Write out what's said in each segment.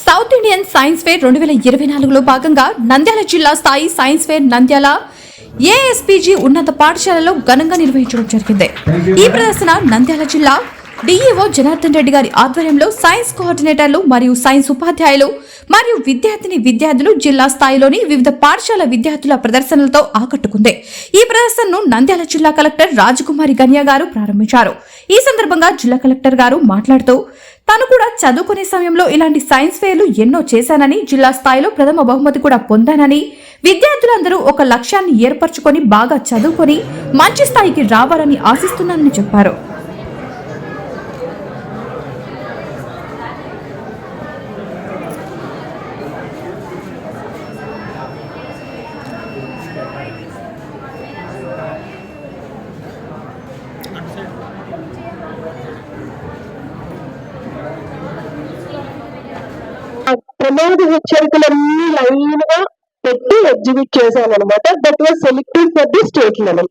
South Indian science fair రెండు వేల ఇరవై నాలుగులో భాగంగా నంద్యాల జిల్లా స్థాయి సైన్స్ ఫేర్ నంద్యాల ఏఎస్పీజీ ఉన్నత పాఠశాలలో ఘనంగా నిర్వహించడం జరిగింది. ఈ ప్రదర్శన నంద్యాల జిల్లా డిఈఓ జనార్దన్ రెడ్డి గారి ఆధ్వర్యంలో సైన్స్ కోఆర్డినేటర్లు మరియు సైన్స్ ఉపాధ్యాయులు మరియు విద్యార్థిని విద్యార్థులు జిల్లా స్థాయిలోని వివిధ పాఠశాల విద్యార్థుల ప్రదర్శనలతో ఆకట్టుకుంది. ఈ ప్రదర్శనను నంద్యాల జిల్లా కలెక్టర్ రాజకుమారి గన్య గారు ప్రారంభించారు. ఈ సందర్భంగా జిల్లా కలెక్టర్ గారు మాట్లాడుతూ తను కూడా చదువుకునే సమయంలో ఇలాంటి సైన్స్ ఫేర్లు ఎన్నో చేశానని జిల్లా స్థాయిలో ప్రథమ బహుమతి కూడా పొందానని విద్యార్థులందరూ ఒక లక్ష్యాన్ని ఏర్పరచుకొని బాగా చదువుకొని మంచి స్థాయికి రావాలని ఆశిస్తున్నానని చెప్పారు. ప్రమాద హెచ్చరికలన్నీ లైన్గా పెట్టి ఎగ్జిబిట్ చేశాను అనమాట that was selected for the state level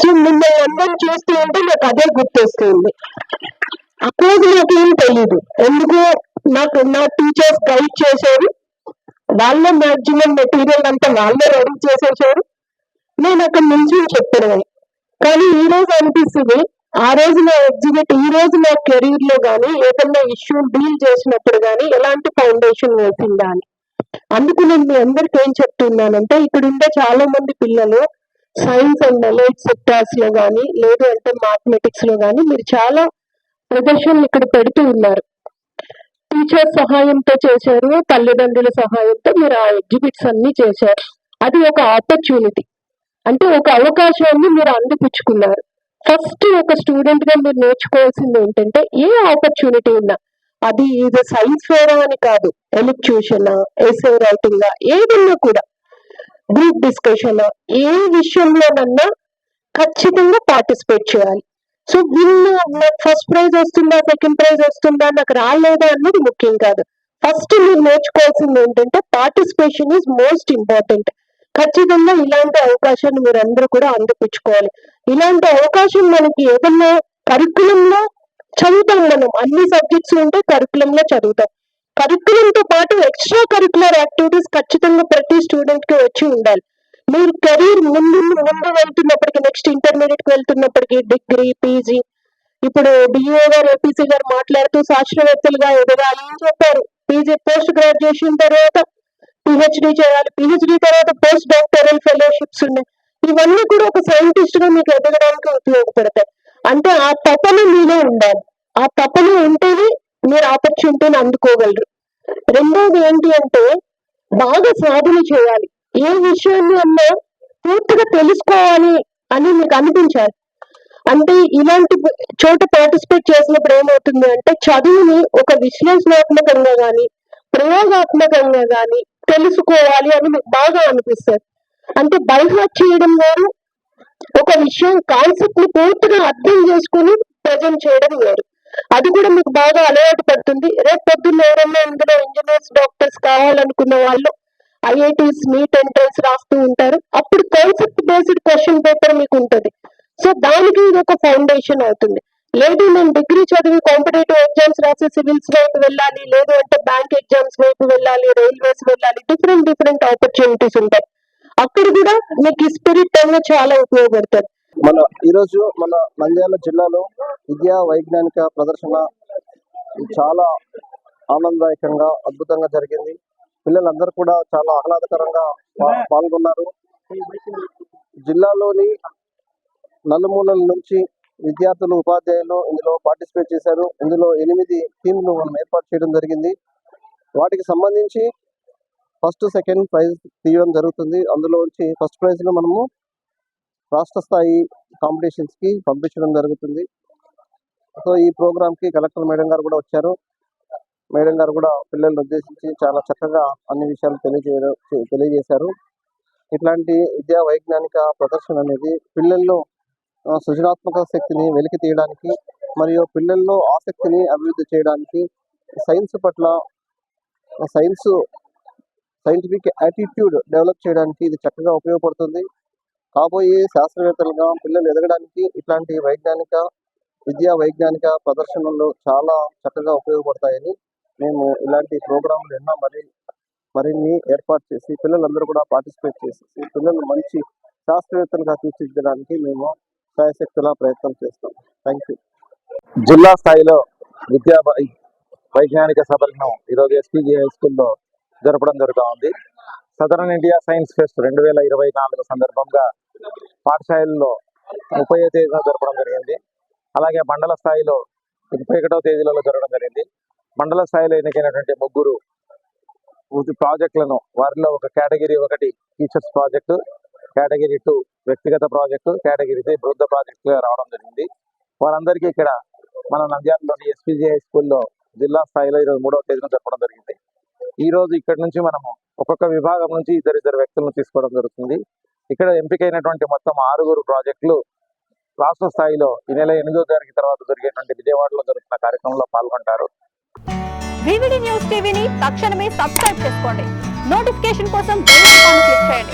so మిమ్మల్ని అందరూ చూస్తూ ఉంటే నాకు అదే గుర్తొస్తుంది. ఆ రోజు నాకేం తెలియదు ఎందుకు నాకు నా టీచర్స్ గైడ్ చేశారు? వాళ్ళే మాక్సిమం మెటీరియల్ అంతా వాళ్ళే రెడీ చేసేసారు నేను అక్కడ నుంచి చెప్పడం కానీ ఈ రోజు అనిపిస్తుంది ఆ రోజులో ఎగ్జిబిట్ ఈ రోజు నా కెరీర్లో గానీ ఏదన్నా ఇష్యూ డీల్ చేసినప్పుడు గానీ ఎలాంటి ఫౌండేషన్ వేసిందా అని. అందుకు నేను మీ అందరికి ఏం చెప్తున్నానంటే ఇక్కడ ఉండే చాలా మంది పిల్లలు సైన్స్ అండ్ నాలెడ్జ్ సెక్టార్స్లో గానీ లేదు అంటే మ్యాథమెటిక్స్లో గానీ మీరు చాలా ప్రదర్శనలు ఇక్కడ పెడుతూ ఉన్నారు. టీచర్ సహాయంతో చేశారు తల్లిదండ్రుల సహాయంతో మీరు ఆ ఎగ్జిబిట్స్ అన్ని చేశారు. అది ఒక ఆపర్చునిటీ అంటే ఒక అవకాశాన్ని మీరు అందిపుచ్చుకున్నారు. ఫస్ట్ ఒక స్టూడెంట్గా మీరు నేర్చుకోవాల్సింది ఏంటంటే ఏ ఆపర్చునిటీ ఉన్నా అది ఇది సైన్స్ ఫేర్ అని కాదు ఎలక్ట్యూషన్ ఎస్ఏ రైటింగ్ ఏదన్నా కూడా గ్రూప్ డిస్కషన్ ఏ విషయంలోనన్నా ఖచ్చితంగా పార్టిసిపేట్ చేయాలి. సో విన్ నాకు ఫస్ట్ ప్రైజ్ వస్తుందా సెకండ్ ప్రైజ్ వస్తుందా నాకు రాలేదా అన్నది ముఖ్యం కాదు. ఫస్ట్ మీరు నేర్చుకోవాల్సింది ఏంటంటే పార్టిసిపేషన్ ఈజ్ మోస్ట్ ఇంపార్టెంట్ ఖచ్చితంగా ఇలాంటి అవకాశాన్ని మీరు అందరూ కూడా అందిపించుకోవాలి ఇలాంటి అవకాశం మనకి ఏదన్నా కరికులంలో చదువుతాం మనం. అన్ని సబ్జెక్ట్స్ ఉంటే కరికులంలో లో చదువుతాం. కరికులంతో పాటు ఎక్స్ట్రా కరికులర్ యాక్టివిటీస్ ఖచ్చితంగా ప్రతి స్టూడెంట్కి వచ్చి ఉండాలి. మీరు కెరీర్ ముందు ముందు వెళ్తున్నప్పటికీ నెక్స్ట్ ఇంటర్మీడియట్కి వెళ్తున్నప్పటికీ డిగ్రీ పీజీ ఇప్పుడు డిఓ గారు ఏపీసీ గారు మాట్లాడుతూ శాస్త్రవేత్తలుగా ఎదగాలి అని చెప్పారు. పీజీ పోస్ట్ గ్రాడ్యుయేషన్ తర్వాత పిహెచ్డి చేయాలి. పిహెచ్డి తర్వాత పోస్ట్ డాక్టరల్ ఫెలోషిప్స్ ఉన్నాయి. ఇవన్నీ కూడా ఒక సైంటిస్ట్గా మీకు ఎదగడానికి ఉపయోగపడతాయి. అంటే ఆ తపన మీలో ఉండాలి. ఆ తపన ఉంటేనే మీరు ఆపర్చునిటీని అందుకోగలరు. రెండోది ఏంటి అంటే బాగా సాధన చేయాలి. ఏ విషయాన్ని అన్నా పూర్తిగా తెలుసుకోవాలి అని మీకు అనిపించాలి. అంటే ఇలాంటి చోట పార్టిసిపేట్ చేసినప్పుడు ఏమవుతుంది అంటే చదువుని ఒక విశ్లేషణాత్మకంగా గాని ప్రయోగాత్మకంగా గాని తెలుసుకోవాలి అని మీకు బాగా అనిపిస్తుంది. అంటే బైహార్ట్ చేయడం వేరు ఒక విషయం కాన్సెప్ట్ని పూర్తిగా అర్థం చేసుకుని ప్రజెంట్ చేయడం వేరు. అది కూడా మీకు బాగా అలవాటు పడుతుంది. రేపు పొద్దున్న ఎవరైనా ఇందులో ఇంజనీర్స్ డాక్టర్స్ కావాలనుకున్న వాళ్ళు ఐఐటీస్ నీట్ ఎంట్రన్స్ రాస్తూ ఉంటారు. అప్పుడు కాన్సెప్ట్ బేస్డ్ క్వశ్చన్ పేపర్ మీకు ఉంటుంది. సో దానికి ఇది ఒక ఫౌండేషన్ అవుతుంది. లేదు నేను డిగ్రీ చదివి కాంపిటేటివ్ ఎగ్జామ్స్ రాసి సివిల్స్ వైపు వెళ్ళాలి. లేదు అంటే బ్యాంక్ ఎగ్జామ్స్ వైపు వెళ్ళాలి రైల్వేస్ వెళ్ళాలి. డిఫరెంట్ డిఫరెంట్ ఆపర్చునిటీస్ ఉంటాయి. అక్కడ కూడా మీకు స్పిరిట్ అనేది చాలా ఉపయోగపడుతుంది మన ఈరోజు మన నంద్యాల జిల్లాలో విద్యా వైజ్ఞానిక ప్రదర్శన చాలా ఆనందదాయకంగా అద్భుతంగా జరిగింది. పిల్లలందరూ కూడా చాలా ఆహ్లాదకరంగా పాల్గొన్నారు. జిల్లాలోని నలుమూలల నుంచి విద్యార్థులు ఉపాధ్యాయులు ఇందులో పార్టిసిపేట్ చేశారు. ఇందులో ఎనిమిది టీంలు మనం ఏర్పాటు చేయడం జరిగింది. వాటికి సంబంధించి ఫస్ట్ సెకండ్ ప్రైజ్ తీయడం జరుగుతుంది. అందులో వచ్చి ఫస్ట్ ప్రైజ్ మనము రాష్ట్ర స్థాయి కాంపిటీషన్స్కి పంపించడం జరుగుతుంది. సో ఈ ప్రోగ్రామ్కి కలెక్టర్ మేడం గారు కూడా వచ్చారు. మేడం గారు కూడా పిల్లల్ని ఉద్దేశించి చాలా చక్కగా అన్ని విషయాలు తెలియజేయడం తెలియజేశారు. ఇట్లాంటి విద్యా వైజ్ఞానిక ప్రదర్శన అనేది పిల్లల్లో సృజనాత్మక శక్తిని వెలికి తీయడానికి మరియు పిల్లల్లో ఆసక్తిని అభివృద్ధి చేయడానికి సైన్స్ పట్ల సైన్స్ సైంటిఫిక్ యాటిట్యూడ్ డెవలప్ చేయడానికి ఇది చక్కగా ఉపయోగపడుతుంది. కాబోయే శాస్త్రవేత్తలుగా పిల్లలు ఎదగడానికి ఇట్లాంటి వైజ్ఞానిక విద్యా వైజ్ఞానిక ప్రదర్శనలు చాలా చక్కగా ఉపయోగపడతాయని మేము ఇలాంటి ప్రోగ్రాంలు ఎన్నో మరి మరిన్ని ఏర్పాటు చేసి పిల్లలందరూ కూడా పార్టిసిపేట్ చేసేసి పిల్లలు మంచి శాస్త్రవేత్తలుగా తీర్చిదిద్దడానికి మేము శాయశక్తులా ప్రయత్నం చేస్తాం. థ్యాంక్ యూ జిల్లా స్థాయిలో విద్యా వైజ్ఞానిక సభలను ఈరోజు ఎస్పీజీ హై స్కూల్లో జరపడం జరుగుతూ ఉంది సదరన్ ఇండియా సైన్స్ ఫెస్ట్ రెండు వేల ఇరవై నాలుగు సందర్భంగా పాఠశాలల్లో ముప్పై తేదీన జరపడం జరిగింది. అలాగే మండల స్థాయిలో ముప్పై ఒకటో తేదీలలో జరగడం జరిగింది. మండల స్థాయిలో ఎన్నికైనటువంటి ముగ్గురు ప్రాజెక్టులను వారిలో ఒక కేటగిరీ ఒకటి టీచర్స్ ప్రాజెక్టు కేటగిరీ టూ వ్యక్తిగత ప్రాజెక్టు కేటగిరీ త్రీ బృంద ప్రాజెక్టుగా రావడం జరిగింది. వారందరికీ ఇక్కడ మన నంద్యాలలోని ఎస్పీజీఐ స్కూల్లో జిల్లా స్థాయిలో ఈరోజు మూడవ తేదీన జరపడం జరిగింది. ఈ రోజు ఇక్కడ నుంచి మనము ఒక్కొక్క విభాగం నుంచి ఇద్దరు ఇద్దరు వ్యక్తులను తీసుకోవడం జరుగుతుంది. ఇక్కడ ఎంపికైనటువంటి మొత్తం ఆరుగురు ప్రాజెక్టులు రాష్ట్ర స్థాయిలో ఈ నెల ఎనిమిదో తారీఖు తర్వాత జరిగేటువంటి విజయవాడలో జరుగుతున్న కార్యక్రమంలో పాల్గొంటారు. న్యూస్ టీవీని తక్షణమే సబ్స్క్రైబ్ చేసుకోండి. నోటిఫికేషన్ కోసం క్లిక్ చేయండి.